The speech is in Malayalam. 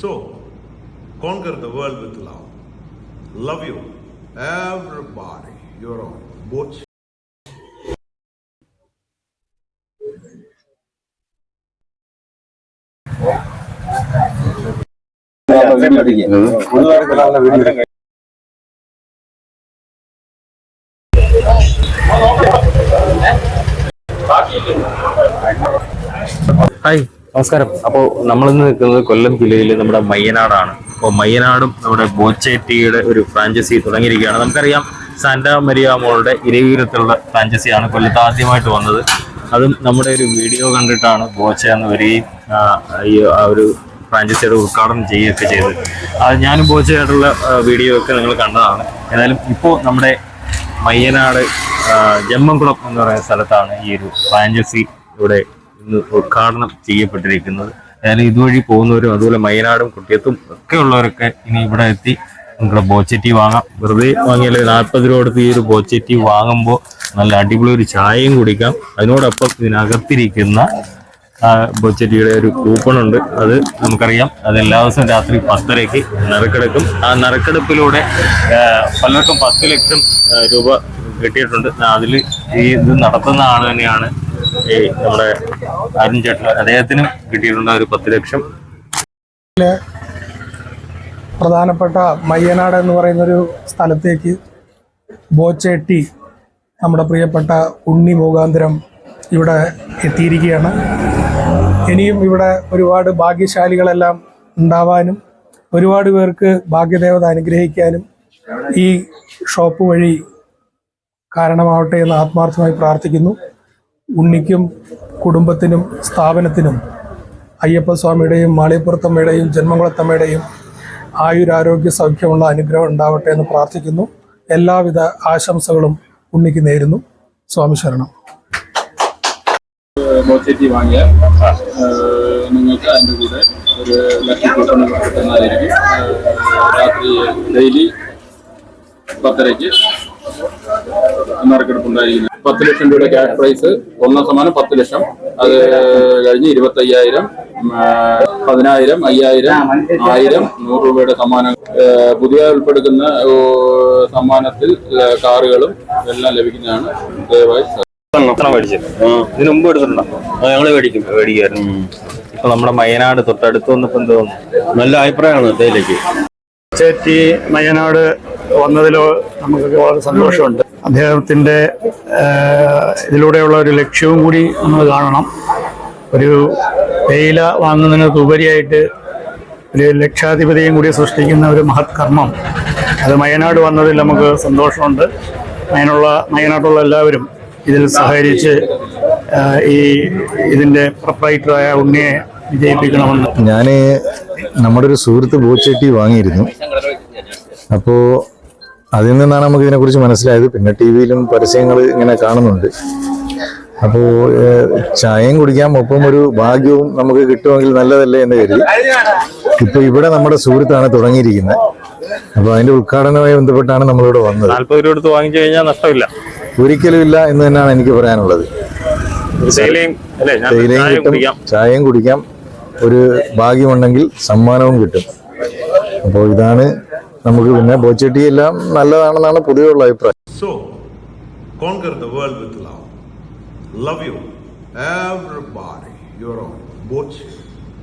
So, conquer the world with love. Love you, everybody. You're on. Both. Hi നമസ്കാരം. അപ്പോൾ നമ്മളിന്ന് നിൽക്കുന്നത് കൊല്ലം ജില്ലയിൽ നമ്മുടെ മയ്യനാടാണ്. അപ്പോൾ മയ്യനാടും നമ്മുടെ ബോച്ചേറ്റിയുടെ ഒരു ഫ്രാഞ്ചൈസി തുടങ്ങിയിരിക്കുകയാണ്. നമുക്കറിയാം സാന്റ മരിയ മോളുടെ ഇരവീരത്തുള്ള ഫ്രാഞ്ചൈസിയാണ് കൊല്ലത്ത് ആദ്യമായിട്ട് വന്നത്. അതും നമ്മുടെ ഒരു വീഡിയോ കണ്ടിട്ടാണ് ബോച്ച എന്ന് വരികയും ആ, ഒരു ഫ്രാഞ്ചൈസിയുടെ ഉദ്ഘാടനം ചെയ്യുകയൊക്കെ ചെയ്തത്. അത് ഞാനും ബോച്ചയായിട്ടുള്ള വീഡിയോ ഒക്കെ നിങ്ങൾ കണ്ടതാണ്. ഏതായാലും ഇപ്പോൾ നമ്മുടെ മയ്യനാട് ജമ്മംകുളം എന്ന് പറയുന്ന സ്ഥലത്താണ് ഈ ഒരു ഫ്രാഞ്ചൈസി ഇവിടെ ഇന്ന് ഉദ്ഘാടനം ചെയ്യപ്പെട്ടിരിക്കുന്നത്. അതായത് ഇതുവഴി പോകുന്നവരും അതുപോലെ മയനാടും കുട്ടിയത്തും ഒക്കെ ഉള്ളവരൊക്കെ ഇനി ഇവിടെ എത്തി നമ്മുടെ ബോച്ചറ്റി വാങ്ങാം. വെറുതെ വാങ്ങിയാൽ നാൽപ്പത് രൂപ കൊടുത്ത് ഈ ഒരു ബോച്ചറ്റി വാങ്ങുമ്പോൾ നല്ല അടിപൊളി ഒരു ചായയും കുടിക്കാം. അതിനോടൊപ്പം ഇതിനകത്തിരിക്കുന്ന ആ, ഒരു കൂപ്പൺ ഉണ്ട്. അത് നമുക്കറിയാം. അത് എല്ലാ ദിവസവും രാത്രി പത്തരയ്ക്ക് നറുക്കെടുക്കും. ആ നറുക്കെടുപ്പിലൂടെ പലർക്കും പത്ത് ലക്ഷം രൂപ കിട്ടിയിട്ടുണ്ട്. അതിൽ ഈ ഇത് നടത്തുന്ന ആൾ തന്നെയാണ് ഈ നമ്മുടെ അരുൺ ചേട്ടൻ. അദ്ദേഹത്തിനും കിട്ടിയിട്ടുണ്ട് ഒരു പത്ത് ലക്ഷം. പ്രധാനപ്പെട്ട മയ്യനാട് എന്ന് പറയുന്നൊരു സ്ഥലത്തേക്ക് ബോച്ചേട്ടി നമ്മുടെ പ്രിയപ്പെട്ട ഉണ്ണി മൂകാന്തരം ഇവിടെ എത്തിയിരിക്കുകയാണ്. ഇനിയും ഇവിടെ ഒരുപാട് ഭാഗ്യശാലികളെല്ലാം ഉണ്ടാവാനും ഒരുപാട് പേർക്ക് ഭാഗ്യദേവത അനുഗ്രഹിക്കാനും ഈ ഷോപ്പ് വഴി കാരണമാവട്ടെ എന്ന് ആത്മാർത്ഥമായി പ്രാർത്ഥിക്കുന്നു. ഉണ്ണിക്കും കുടുംബത്തിനും സ്ഥാപനത്തിനും അയ്യപ്പസ്വാമിയുടെയും മാളിയപ്പുറത്തമ്മയുടെയും ജന്മംകുളത്തമ്മയുടെയും ആയുരാരോഗ്യ സൗഖ്യമുള്ള അനുഗ്രഹം ഉണ്ടാവട്ടെ എന്ന് പ്രാർത്ഥിക്കുന്നു. എല്ലാവിധ ആശംസകളും ഉണ്ണിക്ക് നേരുന്നു. സ്വാമി ശരണം. ബോച്ചറ്റി വാങ്ങിയാൽ നിങ്ങൾക്ക് അതിന്റെ കൂടെ ഒരു ലക്കി കൂപ്പൺ കിട്ടുന്നതായിരിക്കും. രാത്രി ഡെയിലി പത്തരയ്ക്ക് നറുക്കെടുപ്പുണ്ടായിരിക്കുന്നത് പത്ത് ലക്ഷം രൂപയുടെ ക്യാഷ് പ്രൈസ് ഒന്നാം സമ്മാനം പത്ത് ലക്ഷം. അത് കഴിഞ്ഞ് ഇരുപത്തയ്യായിരം പതിനായിരം അയ്യായിരം ആയിരം നൂറ് രൂപയുടെ സമ്മാനം. പുതിയ ഉൾപ്പെടുക്കുന്ന സമ്മാനത്തിൽ കാറുകളും എല്ലാം ലഭിക്കുന്നതാണ്. ദയവായി ഇതിന് മുമ്പ് എടുത്തിട്ടുണ്ടോ? ഞങ്ങൾ മേടിക്കും. മേടിക്കായിരുന്നു ഇപ്പൊ നമ്മുടെ മയനാട് തൊട്ടടുത്ത് വന്നപ്പോ എന്ത് തോന്നുന്നു. നല്ല അഭിപ്രായമാണ് അദ്ദേഹത്തിലേക്ക്. ചേറ്റി വയനാട് വന്നതിലോ നമുക്ക് വളരെ സന്തോഷമുണ്ട്. അദ്ദേഹത്തിന്റെ ഇതിലൂടെയുള്ള ഒരു ലക്ഷ്യവും കൂടി നമ്മൾ കാണണം. ഒരു തേയില വാങ്ങുന്നതിനകത്ത് ഉപരിയായിട്ട് ഒരു ലക്ഷാധിപതിയും കൂടി സൃഷ്ടിക്കുന്ന ഒരു മഹത് കർമ്മം. അത് മയനാട് വന്നതിൽ നമുക്ക് സന്തോഷമുണ്ട്. മയനുള്ള മയനാട്ടുള്ള എല്ലാവരും ഇതിൽ സഹകരിച്ച് ഈ ഇതിന്റെ പ്രൊപ്പറേറ്ററായ ഉണ്ണിയെ വിജയിപ്പിക്കണമെന്ന്. ഞാൻ നമ്മുടെ ഒരു സുഹൃത്ത് ബോച്ചേട്ടി വാങ്ങിയിരുന്നു. അപ്പോൾ അതിൽ നിന്നാണ് നമുക്ക് ഇതിനെക്കുറിച്ച് മനസ്സിലായത്. പിന്നെ ടി വിയിലും പരസ്യങ്ങൾ ഇങ്ങനെ കാണുന്നുണ്ട്. അപ്പോൾ ചായയും കുടിക്കാം ഒപ്പം ഒരു ഭാഗ്യവും നമുക്ക് കിട്ടുമെങ്കിൽ നല്ലതല്ലേ എന്ന് കരുതി. ഇപ്പോൾ ഇവിടെ നമ്മുടെ സുഹൃത്താണ് തുടങ്ങിയിരിക്കുന്നത്. അപ്പോൾ അതിന്റെ ഉദ്ഘാടനവുമായി ബന്ധപ്പെട്ടാണ് നമ്മളിവിടെ വന്നത്. നാല്പത് രൂപ എടുത്ത് വാങ്ങിച്ചു കഴിഞ്ഞാൽ നഷ്ടമില്ല. ഒരിക്കലും ഇല്ല എന്ന് തന്നെയാണ് എനിക്ക് പറയാനുള്ളത്. തേയിലയും കിട്ടും ചായയും കുടിക്കാം. ഒരു ഭാഗ്യമുണ്ടെങ്കിൽ സമ്മാനവും കിട്ടും. അപ്പോൾ ഇതാണ് നമുക്ക് പിന്നെ ബോച്ചട്ടി എല്ലാം നല്ലതാണെന്നാണ് പൊതുവെയുള്ള അഭിപ്രായം. So, conquer the world with love Love you, everybody. You're on Both.